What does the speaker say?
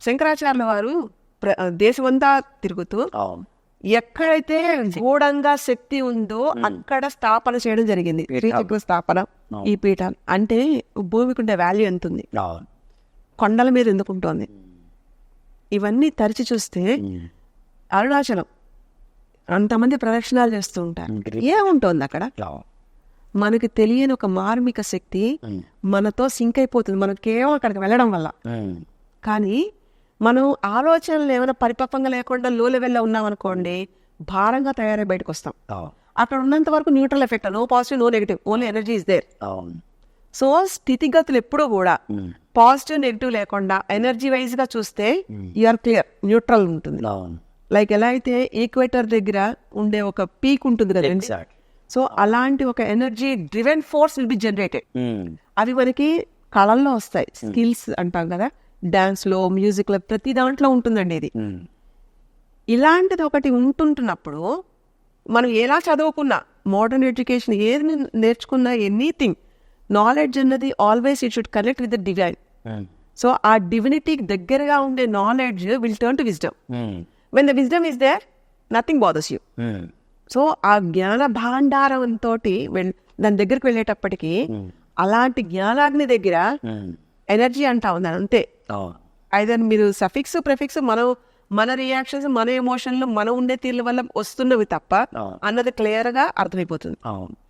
శంకరాచార్యుల వారు దేశమంతా తిరుగుతూ ఎక్కడైతే గూఢంగా శక్తి ఉందో అక్కడ స్థాపన చేయడం జరిగింది. శ్రీచక్ర స్థాపన ఈ పీఠం అంటే భూమికి ఉండే వాల్యూ ఎంత ఉంది? కొండల మీద ఎందుకు ఉంటుంది? ఇవన్నీ తరిచి చూస్తే అరుణాచలం అంతమంది ప్రదక్షిణాలు చేస్తూ ఉంటారు. ఏముంటుంది అక్కడ? మనకి తెలియని ఒక మార్మిక శక్తి మనతో సింక్ అయిపోతుంది. మనం కేవలం అక్కడికి వెళ్ళడం వల్ల. కానీ మనం ఆలోచనలు ఏమైనా పరిపక్వంగా లేకుండా లో లెవెల్లో ఉన్నామనుకోండి భారంగా తయారై బయటకు వస్తాం. అక్కడ ఉన్నంత వరకు neutral effect no positive no negative only energy is there so స్థితిగతులు ఎప్పుడూ కూడా పాజిటివ్ నెగిటివ్ లేకుండా ఎనర్జీ వైజ్గా చూస్తే యూఆర్ క్లియర్ న్యూట్రల్ ఉంటుంది. లైక్ ఎలా అయితే ఈక్వేటర్ దగ్గర ఉండే ఒక పీక్ ఉంటుంది కదండి? సో అలాంటి ఒక energy driven force will be generated అవి మనకి కళల్లో వస్తాయి స్కిల్స్ అంటాం కదా? డాన్స్లో మ్యూజిక్లో ప్రతి దాంట్లో ఉంటుందండి ఇది. ఇలాంటిది ఒకటి ఉంటుంటున్నప్పుడు మనం ఎలా చదువుకున్నా మోడర్న్ ఎడ్యుకేషన్ ఏది నేర్చుకున్నా ఎనీథింగ్ నాలెడ్జ్ అన్నది always it should connect with the divine so ఆ డివినిటీకి దగ్గరగా ఉండే knowledge will turn to wisdom when the wisdom is there nothing bothers you so ఆ జ్ఞాన భాండారంతో దాని దగ్గరికి వెళ్ళేటప్పటికి అలాంటి జ్ఞానాగ్ని దగ్గర ఎనర్జీ అంటా ఉంది? అంతే. ఐదర్ మీరు సఫిక్స్ ప్రెఫిక్స్ మనం మన రియాక్షన్స్ మన ఎమోషన్లు మన ఉండే తీర్ల వల్ల వస్తున్నవి తప్ప. అన్నది క్లియర్గా అర్థమైపోతుంది. అవును.